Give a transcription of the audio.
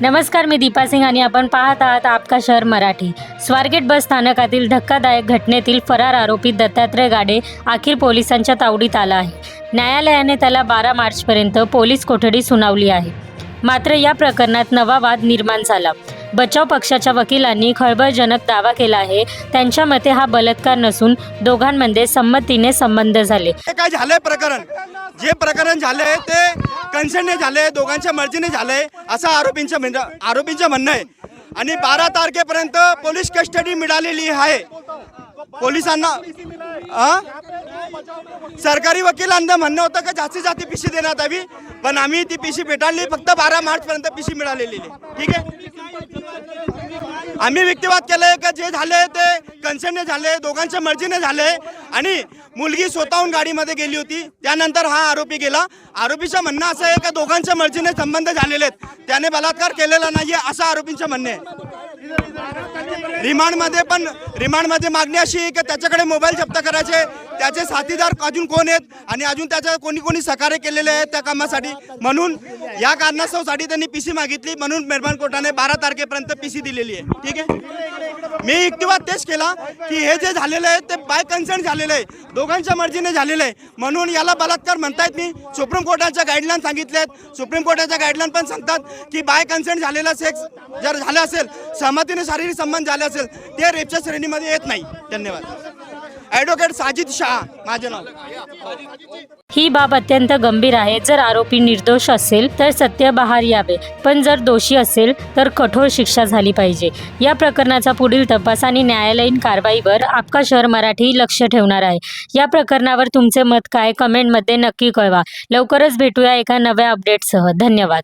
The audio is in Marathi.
नमस्कार मी दीपा सिंग आणि आपण पाहत आहात आपका शहर मराठी. स्वारगेट बस स्थानकातील धक्कादायक घटनेतील फरार आरोपी दत्तात्रय गाडे अखेर पोलिसांच्या तावडीत आला आहे. न्यायालयाने त्याला बारा मार्चपर्यंत पोलीस कोठडी सुनावली आहे. मात्र या प्रकरणात नवा वाद निर्माण झाला. बचाव पक्षाच्या वकिलांनी खळबळजनक दावा केला आहे. त्यांच्या मते हा बलात्कार नसून दोघांमध्ये संमतीने संबंध झाले. काय झालंय प्रकरण? जे प्रकरण झाले ते कन्सेंटने झालंय दोघांच्या मर्जीने झालंय असं आरोपींचं म्हण आरोपींचं म्हणणं आहे. आणि बारा तारखेपर्यंत पोलीस कस्टडी मिळालेली आहे. पोलिसांना सरकारी वकिलांचं म्हणणं होतं की जास्तीत जास्त पिशी देण्यात यावी. पण आम्ही ती पिशी भेटाळली फक्त बारा मार्च पर्यंत पिशी मिळालेली आहे ठीक आहे? आम्ही व्यक्तिवाद केलंय का? जे झाले ते कन्सेंटने झाले दोघांच्या मर्जीने झाले आणि मुलगी स्वतःहून गाडीमध्ये गेली होती त्यानंतर हा आरोपी गेला. आरोपीचं म्हणणं असं आहे का दोघांच्या मर्जीने संबंध झालेले आहेत? त्याने बलात्कार केलेला नाहीये असं आरोपींचं म्हणणं आहे. रिमांडमध्ये पण रिमांडमध्ये मागणी अशी आहे की त्याच्याकडे मोबाईल जप्त करायचे. त्याचे साथीदार अजून कोण आहेत आणि अजून त्याच्या कोणी कोणी सहकार्य केलेले आहेत त्या कामासाठी. म्हणून या कारणास्तवसाठी त्यांनी पीसी मागितली. म्हणून मेहरबान कोर्टाने बारा तारखेपर्यंत पीसी दिलेली आहे. ठीक आहे? मी युक्तिवाद तेच केला की हे जे झालेलं आहे ते बाय कन्सर्न झालेलं आहे. दोघांच्या मर्जीने झालेलं आहे. म्हणून याला बलात्कार म्हणतायत मी. सुप्रीम कोर्टाच्या गाईडलाईन सांगितल्या आहेत सुप्रीम कोर्टाच्या गाईडलाईन पण सांगतात की बाय कन्सर्न झालेला सेक्स जर झालं असेल जमातीने शारीरिक संबंध झाले असेल ते रेपच्या श्रेणीमध्ये येत नाही. धन्यवाद. ॲडव्होकेट साजिद शाह माझे नाव. ही बाब अत्यंत गंभीर आहे. जर आरोपी निर्दोष असेल तर सत्य बहार यावे. पण जर दोषी असेल तर कठोर शिक्षा झाली पाहिजे. या प्रकरणाचा पुढील तपास आणि न्यायालयीन कारवाईवर आपका शहर मराठी लक्ष ठेवणार आहे. या प्रकरणावर तुमचे मत काय? कमेंटमध्ये नक्की कळवा. लवकरच भेटूया एका नव्या अपडेटसह धन्यवाद.